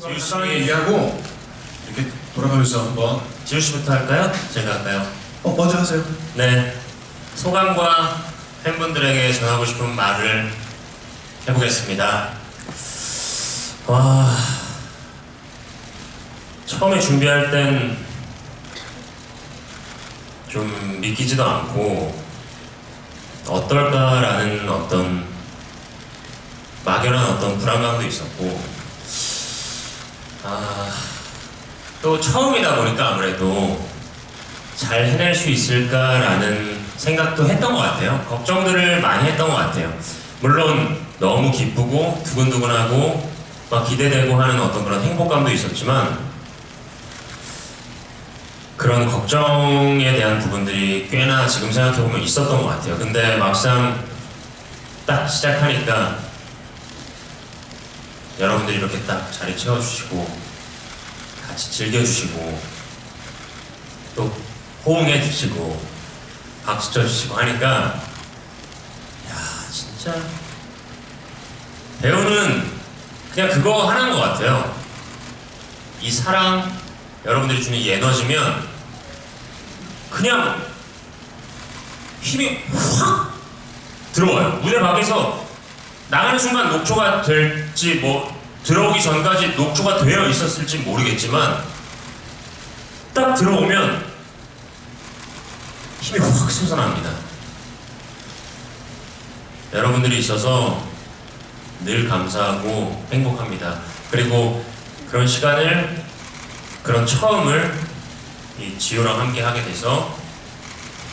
간단하게 얘기하고 이렇게 돌아가면서 한번 지우 씨부터 할까요? 제가 할까요? 어 먼저 하세요. 네. 소감과 팬분들에게 전하고 싶은 말을 해보겠습니다. 와. 처음에 준비할 땐 좀 믿기지도 않고 어떨까라는 어떤 막연한 어떤 불안감도 있었고 아, 또 처음이다 보니까 아무래도 잘 해낼 수 있을까라는 생각도 했던 것 같아요. 걱정들을 많이 했던 것 같아요. 물론 너무 기쁘고 두근두근하고 막 기대되고 하는 어떤 그런 행복감도 있었지만 그런 걱정에 대한 부분들이 꽤나 지금 생각해보면 있었던 것 같아요. 근데 막상 딱 시작하니까 여러분들이 이렇게 딱 자리 채워주시고 같이 즐겨주시고 또 호응해 주시고 박수 쳐 주시고 하니까 야 진짜 배우는 그냥 그거 하나인 것 같아요. 이 사랑 여러분들이 주는 이 에너지면 그냥 힘이 확 들어와요. 무대 밖에서 나가는 순간 녹초가 될지 뭐 들어오기 전까지 녹초가 되어 있었을지 모르겠지만 딱 들어오면 힘이 확 솟아납니다. 여러분들이 있어서 늘 감사하고 행복합니다. 그리고 그런 시간을 그런 처음을 이 지호랑 함께 하게 돼서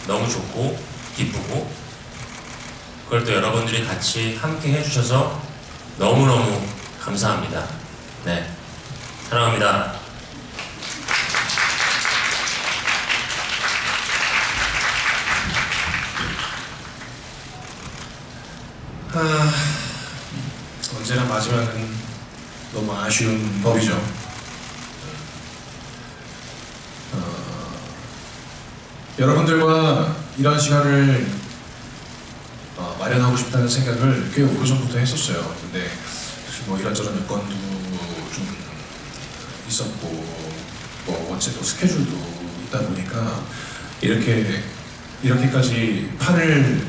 너무 좋고 기쁘고 그걸 또 여러분들이 같이 함께 해주셔서 너무너무 감사합니다. 네. 사랑합니다. 아, 언제나 마지막은 너무 아쉬운 법이죠. 어, 여러분들과 이런 시간을 어, 마련하고 싶다는 생각을 꽤 오래전부터 했었어요. 근데 뭐 이런저런 여건도 좀 있었고 뭐또 스케줄도 있다 보니까 이렇게 이렇게까지 판을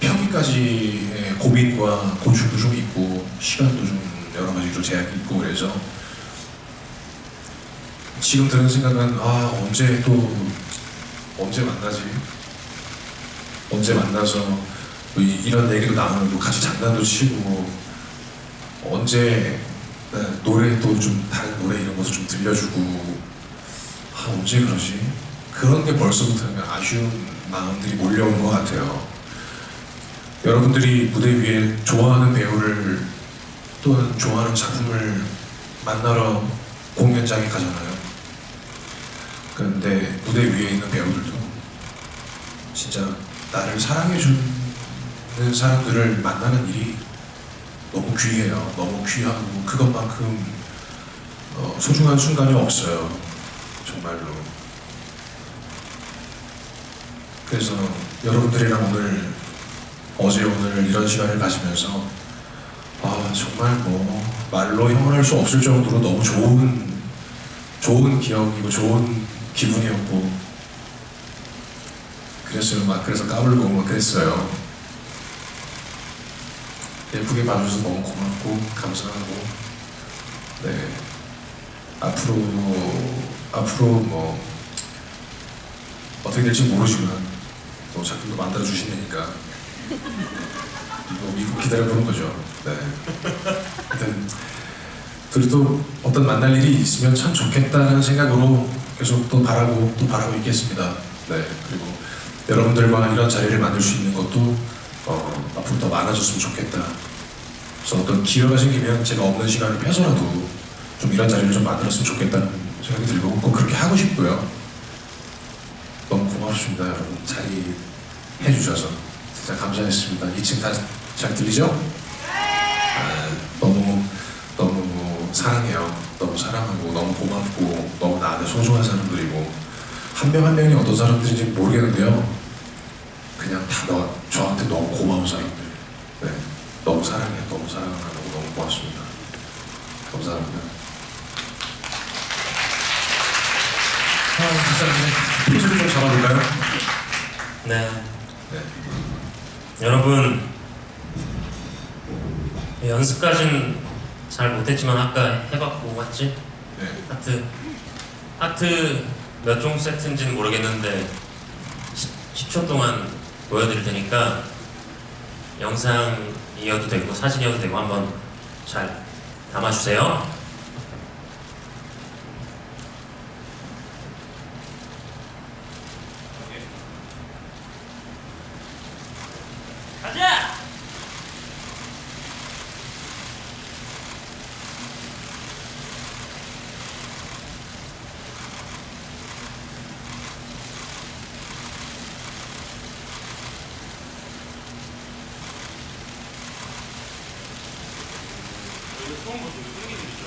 평일까지의 고민과 고충도 좀 있고 시간도 좀 여러 가지로 제약이 있고 그래서 지금 드는 생각은 아 언제 또 언제 만나지 언제 만나서 또 이- 이런 얘기도 나누고 같이 장난도 치고 언제 네, 노래 또 좀 다른 노래 이런 것도 좀 들려주고 아 언제 그러지 그런 게 벌써부터 아쉬운 마음들이 몰려오는 것 같아요. 여러분들이 무대 위에 좋아하는 배우를 또는 좋아하는 작품을 만나러 공연장에 가잖아요. 그런데 무대 위에 있는 배우들도 진짜 나를 사랑해 주는 사람들을 만나는 일이 너무 귀해요. 너무 귀하고 그것만큼 어, 소중한 순간이 없어요. 정말로. 그래서 여러분들이랑 오늘 어제 오늘 이런 시간을 가지면서 아 정말 뭐 말로 형언할 수 없을 정도로 너무 좋은 좋은 기억이고 좋은 기분이었고 그랬어요 막 그래서 까불고 막 그랬어요 예쁘게 봐주셔서 너무 고맙고 감사하고 네 앞으로 앞으로 뭐 어떻게 될지 모르지만 또 작품도 만들어 주신다니까 이거 믿고 기다려보는 거죠. 네. 하여튼 그래도 어떤 만날 일이 있으면 참 좋겠다는 생각으로 계속 또 바라고 또 바라고 있겠습니다. 네. 그리고 여러분들과 이런 자리를 만들 수 있는 것도 어, 앞으로 더 많아졌으면 좋겠다. 그래서 어떤 기회가 생기면 제가 없는 시간을 빼서라도 좀 이런 자리를 좀 만들었으면 좋겠다는 생각이 들고 꼭 그렇게 하고 싶고요. 너무 고맙습니다, 여러분. 자리 해주셔서 진짜 감사했습니다. 2층 다 잘 들리죠? 아, 너무 너무 사랑해요. 너무 사랑하고 너무 고맙고 너무 나한테 소중한 사람들이고 한 명한 명이 어떤 사람들인지 모르겠는데요. 그냥 다 너, 저한테 너무 고마운 사람들. 네, 너무 사랑해요. 너무 사랑하고 너무 고맙습니다. 감사합니다. 아, 이제 포즈를 좀 잡아볼까요? 네. 네. 여러분 연습까진 잘 못했지만 아까 해봤고 맞지? 네. 하트 하트 몇 종 세트인지는 모르겠는데 10, 초 동안 보여드릴 테니까 영상이어도 되고 사진이어도 되고 한번 잘 담아주세요. 처음 보시는 분들이죠.